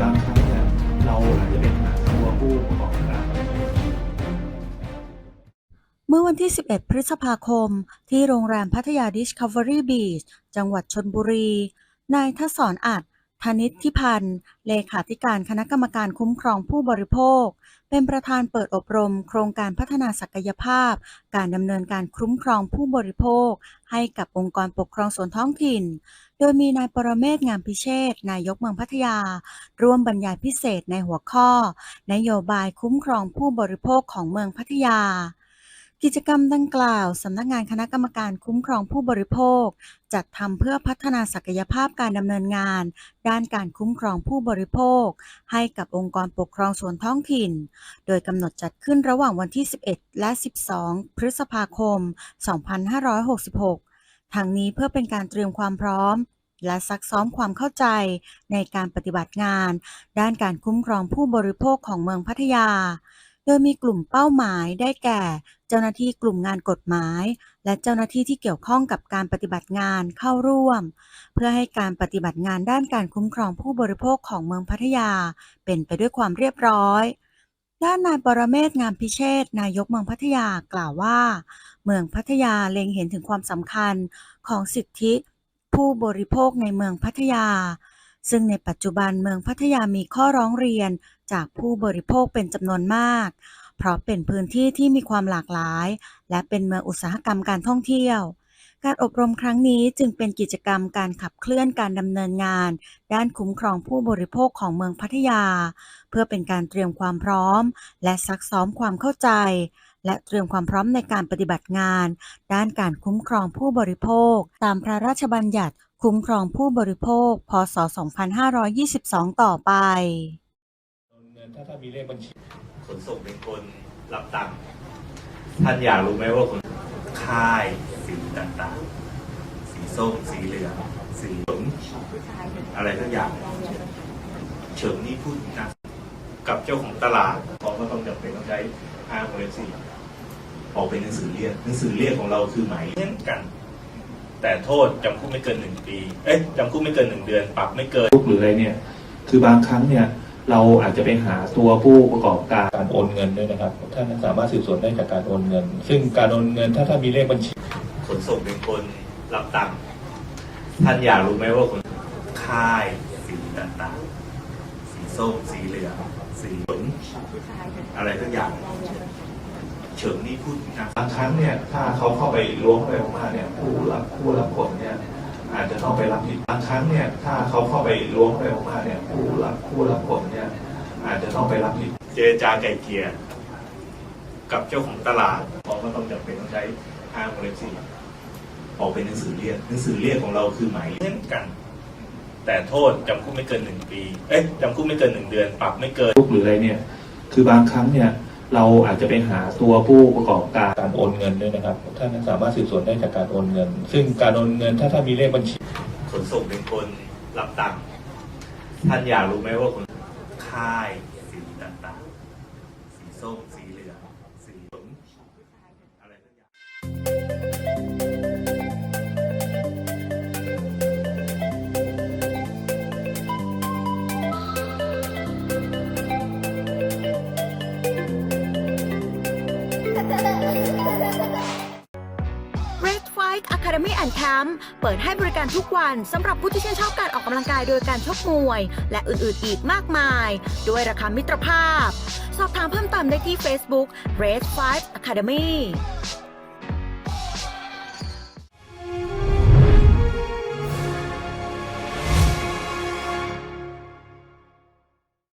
บางครั้งเนี่ยเราอาจจะเป็นตัวผู้ประกอบการเมื่อวันที่ 11 พฤษภาคม ที่โรงแรมพัทยาดิสคัฟเวอรี่บีชจังหวัดชนบุรี นายทศรอาจ ดธนิตทิพันธ์ เลขาธิการคณะกรรมการคุ้มครองผู้บริโภค เป็นประธานเปิดอบรม โครงการพัฒนาศักยภาพ การดำเนินการคุ้มครองผู้บริโภค ให้กับองค์กรปกครองส่วนท้องถิ่น โดยมีนายปรเมศงามพิเชษนายกเมืองพัทยา ร่วมบรรยายพิเศษในหัวข้อ นโยบายคุ้มครองผู้บริโภคของเมืองพัทยา กิจกรรมดังกล่าว สำนักงานคณะกรรมการคุ้มครองผู้บริโภค จัดทำเพื่อพัฒนาศักยภาพการดำเนินงาน ด้านการคุ้มครองผู้บริโภค ให้กับองค์กรปกครองส่วนท้องถิ่น โดยกำหนดจัดขึ้นระหว่างวันที่ 11 และ 12 พฤษภาคม 2566 ทั้งนี้เพื่อเป็นการเตรียมความพร้อมและซักซ้อมความเข้าใจในการปฏิบัติงาน ด้านการคุ้มครองผู้บริโภคของเมืองพัทยา โดยมีกลุ่มเป้าหมายได้แก่ เจ้าหน้าที่กลุ่มงานกฎหมาย และเจ้าหน้าที่ที่เกี่ยวข้องกับการปฏิบัติงานเข้าร่วม เพื่อให้การปฏิบัติงานด้านการคุ้มครองผู้บริโภคของเมืองพัทยา เป็นไปด้วยความเรียบร้อย ด้านนายปรเมศงามพิเชษนายกเมืองพัทยากล่าวว่า เมืองพัทยาเล็งเห็นถึงความสำคัญของสิทธิผู้บริโภคในเมืองพัทยา ซึ่งในปัจจุบันเมืองพัทยามีข้อร้องเรียนจากผู้บริโภคเป็นจำนวนมาก เพราะเป็นพื้นที่ที่มีความหลากหลาย และเป็นเมืองอุตสาหกรรมการท่องเที่ยว การอบรมครั้งนี้จึงเป็นกิจกรรมการขับเคลื่อนการดำเนินงาน ด้านคุ้มครองผู้บริโภคของเมืองพัทยา เพื่อเป็นการเตรียมความพร้อม และซักซ้อมความเข้าใจ และเตรียมความพร้อมในการปฏิบัติงาน ด้านการคุ้มครองผู้บริโภค ตามพระราชบัญญัติ คุ้มครองผู้บริโภค พศ 2522 ต่อไปเงินถ้าถ้ามีเลขบัญชีขนส่งเป็นคนรับตังค์ท่านอยากรู้ไหมว่าคนค่ายสีต่างๆ สีส้ม สีเหลือง สีหลืองอะไรทั้งอย่าง เฉิงนี่พูดนะกับเจ้าของตลาดเขาก็ต้องจำเป็นต้องใช้ห้าโมเลสี่ออกเป็นหนังสือเรียกหนังสือเรียกของเราคือหมายเช่นกัน แต่โทษจำคุกไม่เกินหนึ่งปี เอ๊ะจำคุกไม่เกินหนึ่งเดือน ปรับไม่เกินหรืออะไรเนี่ยคือบางครั้งเนี่ยเราอาจจะไปหาตัวผู้ประกอบการการโอนเงินด้วยนะครับ ท่านสามารถสืบสวนได้จากการโอนเงิน ซึ่งการโอนเงินถ้าถ้ามีเลขบัญชี ขนส่งเป็นคนรับตังค์ท่านอยากรู้ไหมว่าคนค่ายสีต่างๆ สีส้ม สีเหลือง สีเหลืองอะไรทั้งอย่าง เฉิงนี่พูดนะบางครั้งเนี่ยถ้าเขาเข้าไปล้วงเข้าไปมากๆเนี่ยผู้รับผู้รับผลเนี่ยอาจจะต้องไปรับผิดบางครั้งเนี่ยถ้าเขาเข้าไปล้วงเข้าไปมากๆเนี่ยผู้รับผู้รับผลเนี่ยอาจจะต้องไปรับผิดเจรจาไก่เกลียร์กับเจ้าของตลาดเขาก็ต้องจำเป็นต้องใช้ห้าโมเลสี่ออกเป็นหนังสือเรียกหนังสือเรียกของเราคือหมายเช่นกัน แต่โทษจำคุกไม่เกินหนึ่งปี เอ๊ะจำคุกไม่เกินหนึ่งเดือน ปรับไม่เกินทุกหรืออะไรเนี่ย คือบางครั้งเนี่ย เราอาจจะไปหาตัวผู้ประกอบการการโอนเงินด้วยนะครับท่านสามารถสืบสวนได้จากการโอนเงิน ซึ่งการโอนเงินถ้าถ้ามีเลขบัญชีขนส่งเป็นคนรับตังค์ท่านอยากรู้ไหมว่าคนค่ายสีต่างๆ สีส้มสีเหลือง Red Fight Academy and Camp เปิดให้บริการทุกวันสำหรับผู้ที่ชื่นชอบการออกกำลังกายโดยการชกมวย และอื่นๆอีกมากมาย ด้วยราคามิตรภาพ สอบถามเพิ่มเติมได้ที่ Facebook Red Fight Academy